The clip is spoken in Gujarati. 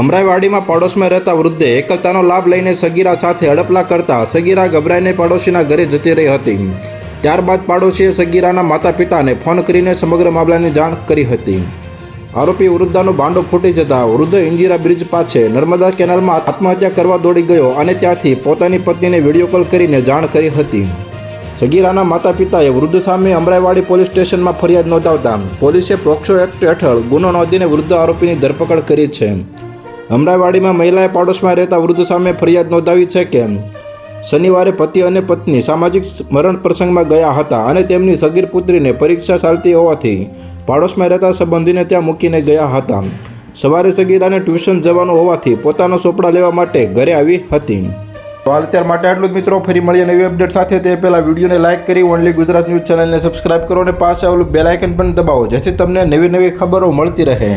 અમરાઈવાડીમાં પડોશમાં રહેતા વૃદ્ધે એકલતાનો લાભ લઈને સગીરા સાથે હડપલા કરતા સગીરા ગભરાઈને પડોશીના ઘરે જતી રહી હતી. ત્યારબાદ પાડોશીએ સગીરાના માતા પિતાને ફોન કરીને સમગ્ર મામલાની જાણ કરી હતી. આરોપી વૃદ્ધાનો ભાંડો ફૂટી જતા વૃદ્ધ ઇન્દિરા બ્રિજ પાસે નર્મદા કેનાલમાં આત્મહત્યા કરવા દોડી ગયો અને ત્યાંથી પોતાની પત્નીને વીડિયો કોલ કરીને જાણ કરી હતી. સગીરાના માતા પિતાએ વૃદ્ધ સામે અમરાઈવાડી પોલીસ સ્ટેશનમાં ફરિયાદ નોંધાવતા પોલીસે પોક્સો એક્ટ હેઠળ ગુનો નોંધીને વૃદ્ધ આરોપીની ધરપકડ કરી છે. અમરાઈવાડીમાં મહિલાએ પાડોશમાં રહેતા વૃદ્ધ સામે ફરિયાદ નોંધાવી છે કે શનિવારે પતિ અને પત્ની સામાજિક મરણ પ્રસંગમાં ગયા હતા અને તેમની સગીર પુત્રીને પરીક્ષા ચાલતી હોવાથી પાડોશમાં રહેતા સંબંધીને ત્યાં મૂકીને ગયા હતા. સવારે સગીરાને ટ્યુશન જવાનું હોવાથી પોતાનો ચોપડા લેવા માટે ઘરે આવી હતી. તો હાલ માટે આટલું જ મિત્રો. ફરી મળીએ નવી અપડેટ સાથે. તે પહેલાં વિડીયોને લાઇક કરી ઓનલી ગુજરાત ન્યૂઝ ચેનલને સબસ્ક્રાઇબ કરો અને પાછળ આવેલું બેલાઇકન પણ દબાવો, જેથી તમને નવી નવી ખબરો મળતી રહે.